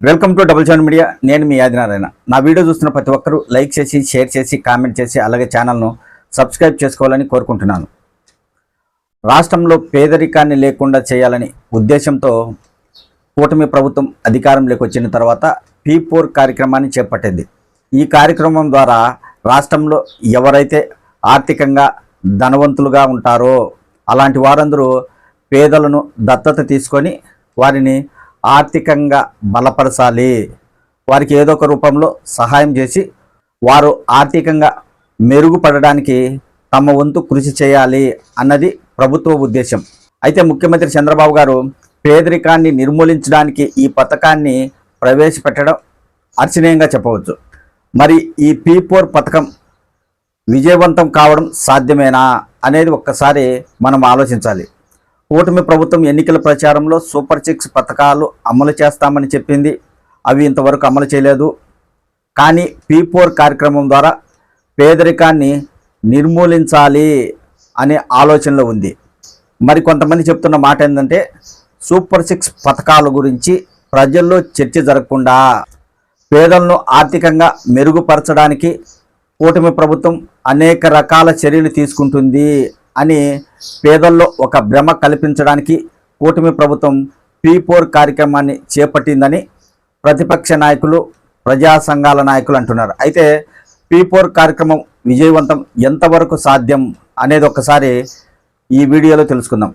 Welcome to double seven media నేను మీ ఆదినారాయణ నా వీడియో చూస్తున్న ప్రతి ఒక్కరూ లైక్ చేసి షేర్ చేసి కామెంట్ చేసి అలాగే ఛానల్ను సబ్స్క్రైబ్ చేసుకోవాలని కోరుకుంటున్నాను. రాష్ట్రంలో పేదరికాన్ని లేకుండా చేయాలని ఉద్దేశంతో కూటమి ప్రభుత్వం అధికారంలోకి వచ్చిన తర్వాత పీ ఫోర్ కార్యక్రమాన్ని చేపట్టింది. ఈ కార్యక్రమం ద్వారా రాష్ట్రంలో ఎవరైతే ఆర్థికంగా ధనవంతులుగా ఉంటారో అలాంటి వారందరూ పేదలను దత్తత తీసుకొని వారిని ఆర్థికంగా బలపరచాలి. వారికి ఏదో ఒక రూపంలో సహాయం చేసి వారు ఆర్థికంగా మెరుగుపడడానికి తమ వంతు కృషి చేయాలి అన్నది ప్రభుత్వ ఉద్దేశం. అయితే ముఖ్యమంత్రి చంద్రబాబు గారు పేదరికాన్ని నిర్మూలించడానికి ఈ పథకాన్ని ప్రవేశపెట్టడం అర్చనీయంగా చెప్పవచ్చు. మరి ఈ పీ ఫోర్ పథకం విజయవంతం కావడం సాధ్యమేనా అనేది ఒక్కసారి మనం ఆలోచించాలి. కూటమి ప్రభుత్వం ఎన్నికల ప్రచారంలో సూపర్ సిక్స్ పథకాలు అమలు చేస్తామని చెప్పింది. అవి ఇంతవరకు అమలు చేయలేదు. కానీ పీ ఫోర్ కార్యక్రమం ద్వారా పేదరికాన్ని నిర్మూలించాలి అనే ఆలోచనలో ఉంది. మరి కొంతమంది చెప్తున్న మాట ఏంటంటే సూపర్ సిక్స్ పథకాల గురించి ప్రజల్లో చర్చ జరగకుండా పేదలను ఆర్థికంగా మెరుగుపరచడానికి కూటమి ప్రభుత్వం అనేక రకాల చర్యలు తీసుకుంటుంది. అని పేదల్లో ఒక భ్రమ కల్పించడానికి కూటమి ప్రభుత్వం పీపోర్ కార్యక్రమాన్ని చేపట్టిందని ప్రతిపక్ష నాయకులు ప్రజా సంఘాల నాయకులు అంటున్నారు. అయితే పీపోర్ కార్యక్రమం విజయవంతం ఎంతవరకు సాధ్యం అనేది ఒకసారి ఈ వీడియోలో తెలుసుకుందాం.